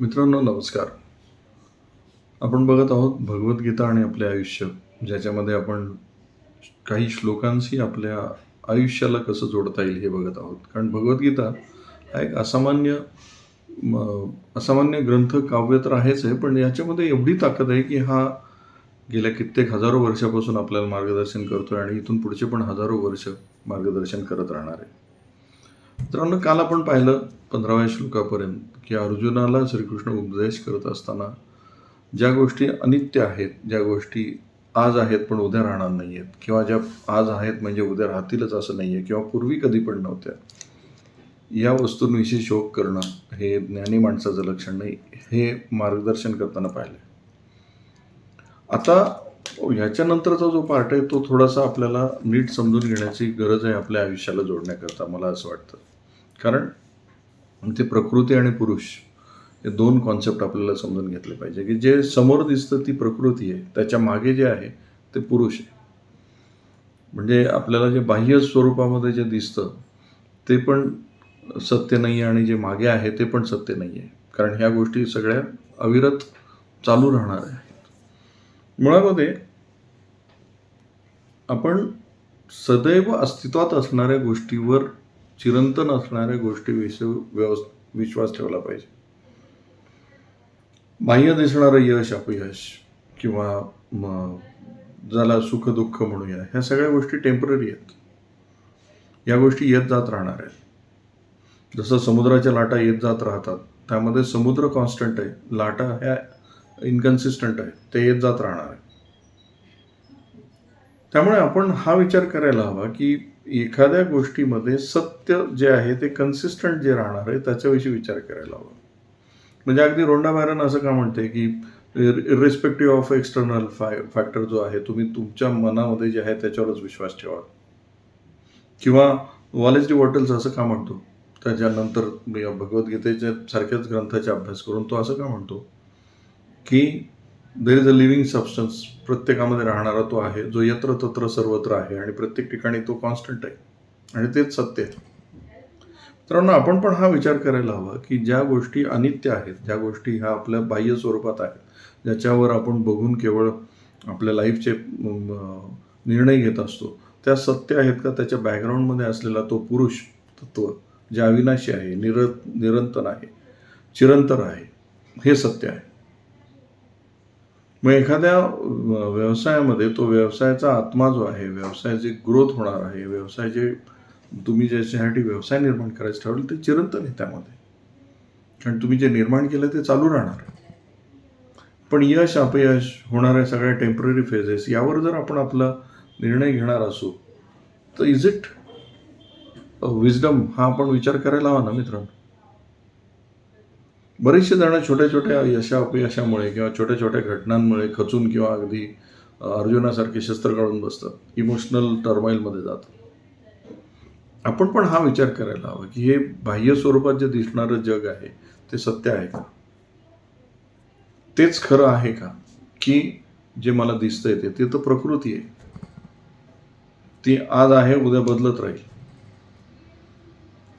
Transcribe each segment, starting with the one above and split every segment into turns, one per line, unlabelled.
मित्रांनो नमस्कार. आपण बघत आहोत भगवद्गीता आणि आपले आयुष्य ज्याच्यामध्ये आपण काही श्लोकांशी आपल्या आयुष्याला कसं जोडता येईल हे बघत आहोत. कारण भगवद्गीता हा एक असामान्य असामान्य ग्रंथ काव्य तर आहेच आहे पण याच्यामध्ये एवढी ताकद आहे की हा गेल्या कित्येक हजारो वर्षापासून आपल्याला मार्गदर्शन करतो आहे आणि इथून पुढचे पण हजारो वर्ष मार्गदर्शन करत राहणार आहे. मित्रांनो काल आपण पाहिलं पंधराव्या श्लोकापर्यंत की अर्जुनाला श्रीकृष्ण उपदेश करत असताना ज्या गोष्टी अनित्य आहेत ज्या गोष्टी आज आहेत पण उद्या राहणार नाही आहेत किंवा ज्या आज आहेत म्हणजे उद्या राहतीलच असं नाही आहे किंवा पूर्वी कधी पण नव्हत्या या वस्तूंविषयी शोक करणं हे ज्ञानी माणसाचं लक्षण नाही हे मार्गदर्शन करताना पाहिलं आता हो, ह्याच्यानंतरचा जो पार्ट आहे तो थोडासा आपल्याला नीट समजून घेण्याची गरज आहे आपल्या आयुष्याला जोडण्याकरता मला असं वाटतं. कारण ते प्रकृती आणि पुरुष हे दोन कॉन्सेप्ट आपल्याला समजून घेतले पाहिजे. की जे समोर दिसतं ती प्रकृती आहे त्याच्यामागे जे आहे ते पुरुष आहे. म्हणजे आपल्याला जे बाह्य स्वरूपामध्ये जे दिसतं ते पण सत्य नाही आहे आणि जे मागे आहे ते पण सत्य नाही आहे कारण ह्या गोष्टी सगळ्या अविरत चालू राहणार आहे. मुळामध्ये आपण सदैव अस्तित्वात असणाऱ्या गोष्टीवर चिरंतन असणाऱ्या गोष्टीविषयी व्यवस् विश्वास ठेवला पाहिजे. बाह्य दिसणारं यश अपयश किंवा ज्याला सुख दुःख म्हणूया ह्या सगळ्या गोष्टी टेंपररी आहेत. या गोष्टी येत जात राहणार आहेत. जसं समुद्राच्या लाटा येत जात राहतात त्यामध्ये समुद्र कॉन्स्टंट आहे. लाटा ह्या इनकन्सिस्टंट आहे. ते येत जात राहणार आहे. त्यामुळे आपण हा विचार करायला हवा की एखाद्या गोष्टीमध्ये सत्य जे आहे ते कन्सिस्टंट जे राहणार आहे त्याच्याविषयी विचार करायला हवा. म्हणजे अगदी रोंडा मॅरन असं का म्हणते की respective of external five factor जो आहे तुम्ही तुमच्या मनामध्ये जे आहे त्याच्यावरच विश्वास ठेवा. किंवा वॉलेज डी वॉटल्स असं का म्हणतो? त्याच्यानंतर मी भगवद्गीतेच्या सारख्याच ग्रंथाचा अभ्यास करून तो असं का म्हणतो? की there is a living substance प्रत्येकामध्ये राहणारा तो आहे जो यत्र तत्र सर्वत्र आहे आणि प्रत्येक ठिकाणी तो कॉन्स्टंट आहे. आणि तेच सत्य आहे. मित्रांनो आपण पण हा विचार करायला हवा की ज्या गोष्टी अनित्य आहेत ज्या गोष्टी ह्या आपल्या बाह्य स्वरूपात आहेत ज्याच्यावर आपण बघून केवळ आपल्या लाईफचे निर्णय घेत असतो त्या सत्य आहेत का? त्याच्या बॅकग्राऊंडमध्ये असलेला तो पुरुष तत्व जे अविनाशी आहे निर निरंतर आहे चिरंतर आहे हे सत्य आहे. मग एखाद्या व्यवसायामध्ये तो व्यवसायाचा आत्मा जो आहे व्यवसायाची ग्रोथ होणार आहे व्यवसायाचे तुम्ही ज्याच्यासाठी व्यवसाय निर्माण करायचं ठरवलं ते चिरंतन आहे त्यामध्ये. कारण तुम्ही जे निर्माण केलं ते चालू राहणार. आहे पण यश अपयश होणाऱ्या सगळ्या टेंपररी फेजेस यावर जर आपण आपला निर्णय घेणार असू तर इज इट विजडम हा आपण विचार करायला हवा ना मित्रांनो? बरेचसे जण छोट्या छोट्या यशा अपयशामुळे किंवा छोट्या छोट्या घटनांमुळे खचून किंवा अगदी अर्जुनासारखे शस्त्र काढून बसतात. इमोशनल टर्माईलमध्ये जातात. आपण पण हा विचार करायला हवा की हे बाह्य स्वरूपात जे दिसणारं जग आहे ते सत्य आहे का? तेच खरं आहे का? की जे मला दिसतंय ते तर प्रकृती आहे. ती आज आहे उद्या बदलत राहील.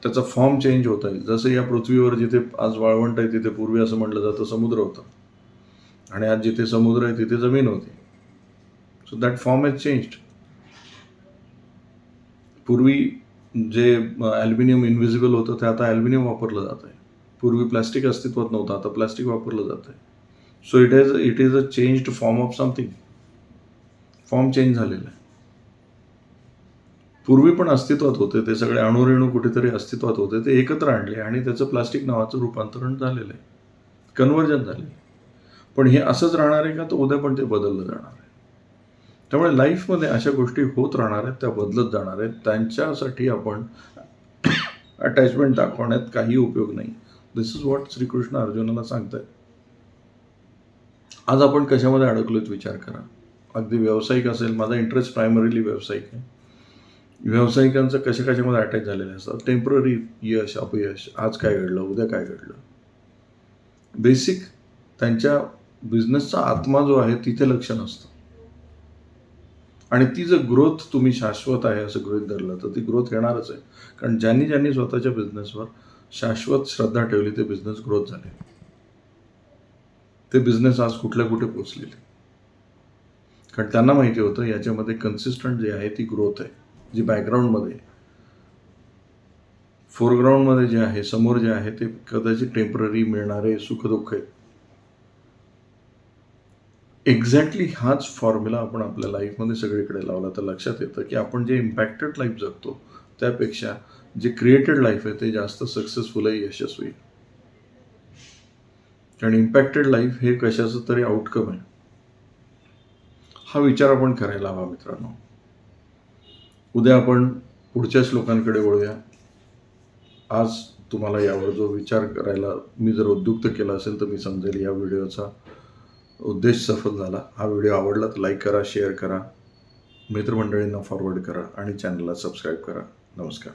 त्याचा फॉर्म चेंज होत आहे. जसं या पृथ्वीवर जिथे आज वाळवंट आहे तिथे पूर्वी असं म्हटलं जातं समुद्र होतं. आणि आज जिथे समुद्र आहे तिथे जमीन होती. So that form is changed पूर्वी जे ॲल्युमिनियम इन्व्हिजिबल होतं ते आता ॲल्युमिनियम वापरलं जात आहे. पूर्वी प्लॅस्टिक अस्तित्वात नव्हतं आता प्लॅस्टिक वापरलं जात आहे. So it is it is a changed form of something form change झालेला आहे. पूर्वी पण अस्तित्वात होते ते सगळे अणुरेणू कुठेतरी अस्तित्वात होते ते एकत्र आणले आणि त्याचं प्लास्टिक नावाचं रूपांतरण झालेलं आहे. कन्वर्जन झाले. पण हे असंच राहणार आहे का? तर उद्या पण ते बदललं जाणार आहे. त्यामुळे लाईफमध्ये अशा गोष्टी होत राहणार आहेत त्या बदलत जाणार आहेत. त्यांच्यासाठी आपण अटॅचमेंट दाखवण्यात काही उपयोग नाही. दिस इज व्हॉट श्रीकृष्ण अर्जुनाला सांगतायत. आज आपण कशामध्ये अडकलोत विचार करा. अगदी व्यावसायिक असेल माझा इंटरेस्ट प्रायमरीली व्यावसायिक आहे. व्यावसायिकांचं कशा कशामध्ये अटॅच झालेले असतात टेंपररी यश अपयश आज काय घडलं उद्या काय घडलं? बेसिक त्यांच्या बिझनेसचा आत्मा जो आहे तिथे लक्ष नसतं. आणि ती जर ग्रोथ तुम्ही शाश्वत आहे असं गृहित धरलं तर ती ग्रोथ येणारच आहे. कारण ज्यांनी ज्यांनी स्वतःच्या बिझनेसवर शाश्वत श्रद्धा ठेवली ते बिझनेस ग्रोथ झाले. ते बिझनेस आज कुठल्या कुठे पोचलेले? कारण त्यांना माहिती होतं याच्यामध्ये कन्सिस्टंट जे आहे ती ग्रोथ आहे. जी बॅकग्राऊंडमध्ये फोरग्राऊंडमध्ये जे आहे समोर जे आहे ते कदाचित टेंपररी मिळणारे सुखदुःख आहे एक्झॅक्टली हाच फॉर्म्युला आपण आपल्या लाईफमध्ये सगळीकडे लावला तर लक्षात येतं की आपण जे इम्पॅक्टेड लाईफ जगतो त्यापेक्षा जे क्रिएटेड लाईफ आहे ते जास्त सक्सेसफुल आहे यशस्वी कारण इम्पॅक्टेड लाईफ हे कशाचं तरी आउटकम आहे. हा विचार आपण करायला हवा मित्रांनो. उद्या आपण पुढच्या श्लोकांकडे वळूया. आज तुम्हाला यावर जो विचार करायला मी जर उद्युक्त केला असेल तर मी समजेल या व्हिडिओचा उद्देश सफल झाला. हा व्हिडिओ आवडला तर लाईक करा शेअर करा. मित्रमंडळींना फॉरवर्ड करा आणि चॅनलला सबस्क्राईब करा. नमस्कार.